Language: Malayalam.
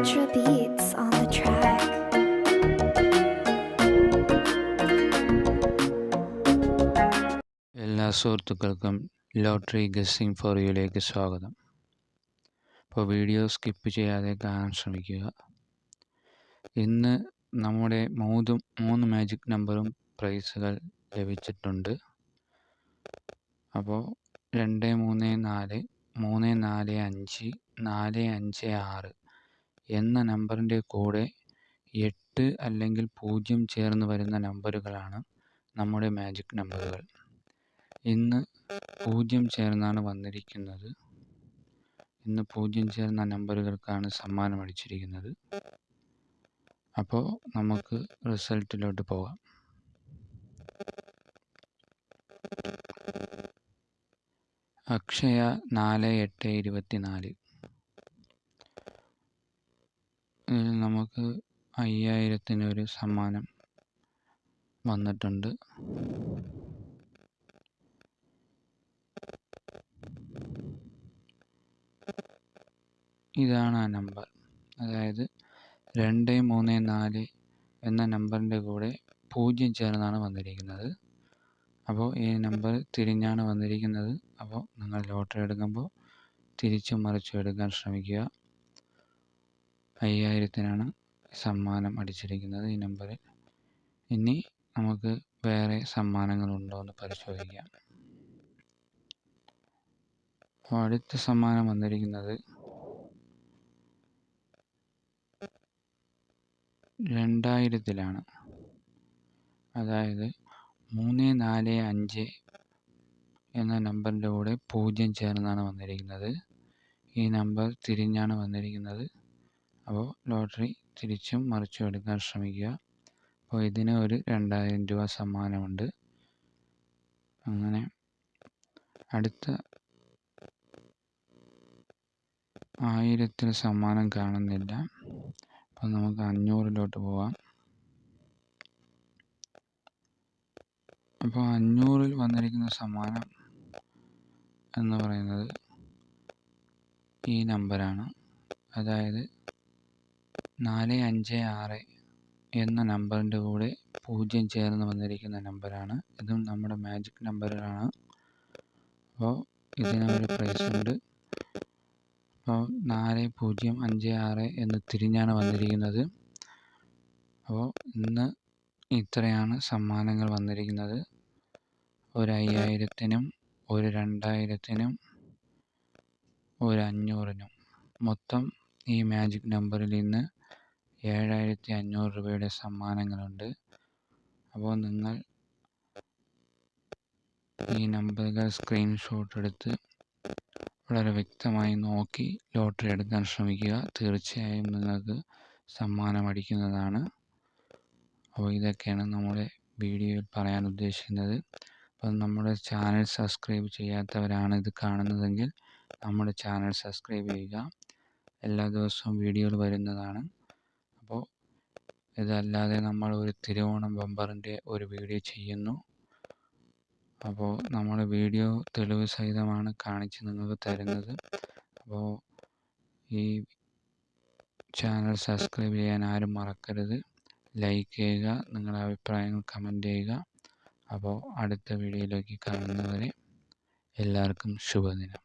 Ultra beats on the track. എല്ലാ സുഹൃത്തുക്കൾക്കും ലോട്ടറി ഗസ്സിംഗ് ഫോർ യുലേക്ക് സ്വാഗതം. അപ്പോൾ വീഡിയോ സ്കിപ്പ് ചെയ്യാതെ കാണാൻ ശ്രമിക്കുക. ഇന്ന് നമ്മുടെ മൂന്നും മൂന്ന് മാജിക് നമ്പറും പ്രൈസുകൾ ലഭിച്ചിട്ടുണ്ട്. അപ്പോൾ രണ്ട് മൂന്ന് നാല് മൂന്ന് നാല് അഞ്ച് നാല് അഞ്ച് ആറ് എന്ന നമ്പറിന്റെ കൂടെ എട്ട് അല്ലെങ്കിൽ പൂജ്യം ചേർന്ന് വരുന്ന നമ്പറുകളാണ് നമ്മുടെ മാജിക് നമ്പറുകൾ. ഇന്ന് പൂജ്യം ചേർന്നാണ് വന്നിരിക്കുന്നത്. ഇന്ന് പൂജ്യം ചേർന്ന നമ്പറുകൾക്കാണ് സമ്മാനം അടിച്ചിരിക്കുന്നത്. അപ്പോൾ നമുക്ക് റിസൾട്ടിലോട്ട് പോകാം. അക്ഷയ നാല് എട്ട് ഇരുപത്തിനാല്. ഇതിൽ നമുക്ക് അയ്യായിരത്തിന് ഒരു സമ്മാനം വന്നിട്ടുണ്ട്. ഇതാണ് ആ നമ്പർ. അതായത് രണ്ട് മൂന്ന് നാല് എന്ന നമ്പറിന്റെ കൂടെ പൂജ്യം ചേർന്നാണ് വന്നിരിക്കുന്നത്. അപ്പോൾ ഈ നമ്പർ തിരിഞ്ഞാണ് വന്നിരിക്കുന്നത്. അപ്പോൾ നിങ്ങൾ ലോട്ടറി എടുക്കുമ്പോൾ തിരിച്ചും മറിച്ചും എടുക്കാൻ ശ്രമിക്കുക. അയ്യായിരത്തിനാണ് സമ്മാനം അടിച്ചിരിക്കുന്നത് ഈ നമ്പറിൽ. ഇനി നമുക്ക് വേറെ സമ്മാനങ്ങളുണ്ടോ എന്ന് പരിശോധിക്കാം. അടുത്ത സമ്മാനം വന്നിരിക്കുന്നത് രണ്ടായിരത്തിലാണ്. അതായത് മൂന്ന് നാല് അഞ്ച് എന്ന നമ്പറിന്റെ കൂടെ പൂജ്യം ചേർന്നാണ് വന്നിരിക്കുന്നത്. ഈ നമ്പർ തിരിഞ്ഞാണ് വന്നിരിക്കുന്നത്. അപ്പോൾ ലോട്ടറി തിരിച്ചും മറിച്ചും എടുക്കാൻ ശ്രമിക്കുക. അപ്പോൾ ഇതിന് ഒരു രണ്ടായിരം രൂപ സമ്മാനമുണ്ട്. അങ്ങനെ അടുത്ത ആയിരത്തിൽ സമ്മാനം കാണുന്നില്ല. അപ്പോൾ നമുക്ക് അഞ്ഞൂറിലോട്ട് പോവാം. അപ്പോൾ അഞ്ഞൂറിൽ വന്നിരിക്കുന്ന സമ്മാനം എന്ന് പറയുന്നത് ഈ നമ്പറാണ്. അതായത് നാല് അഞ്ച് ആറ് എന്ന നമ്പറിന്റെ കൂടെ പൂജ്യം ചേർന്ന് വന്നിരിക്കുന്ന നമ്പറാണ്. ഇതും നമ്മുടെ മാജിക് നമ്പറാണ് അപ്പോൾ ഇതിന് ഒരു പ്രൈസ് ഉണ്ട് അപ്പോൾ നാല് പൂജ്യം അഞ്ച് ആറ് എന്ന് തിരിഞ്ഞാണ് വന്നിരിക്കുന്നത്. അപ്പോൾ ഇന്ന് ഇത്രയാണ് സമ്മാനങ്ങൾ വന്നിരിക്കുന്നത്. ഒരു അയ്യായിരത്തിനും ഒരു രണ്ടായിരത്തിനും ഒരു അഞ്ഞൂറിനും. മൊത്തം ഈ മാജിക് നമ്പറിൽ ഇന്ന് ഏഴായിരത്തി അഞ്ഞൂറ് രൂപയുടെ സമ്മാനങ്ങളുണ്ട്. അപ്പോൾ നിങ്ങൾ ഈ നമ്പറുകൾ സ്ക്രീൻഷോട്ട് എടുത്ത് വളരെ വ്യക്തമായി നോക്കി ലോട്ടറി എടുക്കാൻ ശ്രമിക്കുക. തീർച്ചയായും നിങ്ങൾക്ക് സമ്മാനം അടിക്കുന്നതാണ്. അപ്പോൾ ഇതൊക്കെയാണ് നമ്മുടെ വീഡിയോയിൽ പറയാൻ ഉദ്ദേശിക്കുന്നത്. അപ്പം നമ്മുടെ ചാനൽ സബ്സ്ക്രൈബ് ചെയ്യാത്തവരാണ് ഇത് കാണുന്നതെങ്കിൽ നമ്മുടെ ചാനൽ സബ്സ്ക്രൈബ് ചെയ്യുക. എല്ലാ ദിവസവും വീഡിയോകൾ വരുന്നതാണ്. ഇതല്ലാതെ നമ്മൾ ഒരു തിരുവോണം ബമ്പറിന്റെ ഒരു വീഡിയോ ചെയ്യുന്നു. അപ്പോൾ നമ്മൾ വീഡിയോ തെളിവ് സഹിതമാണ് കാണിച്ച് നിങ്ങൾക്ക് തരുന്നത്. അപ്പോൾ ഈ ചാനൽ സബ്സ്ക്രൈബ് ചെയ്യാൻ ആരും മറക്കരുത്. ലൈക്ക് ചെയ്യുക നിങ്ങളുടെ അഭിപ്രായങ്ങൾ കമന്റ് ചെയ്യുക. അപ്പോൾ അടുത്ത വീഡിയോയിലേക്ക് കാണുന്നവരെ എല്ലാവർക്കും ശുഭദിനം.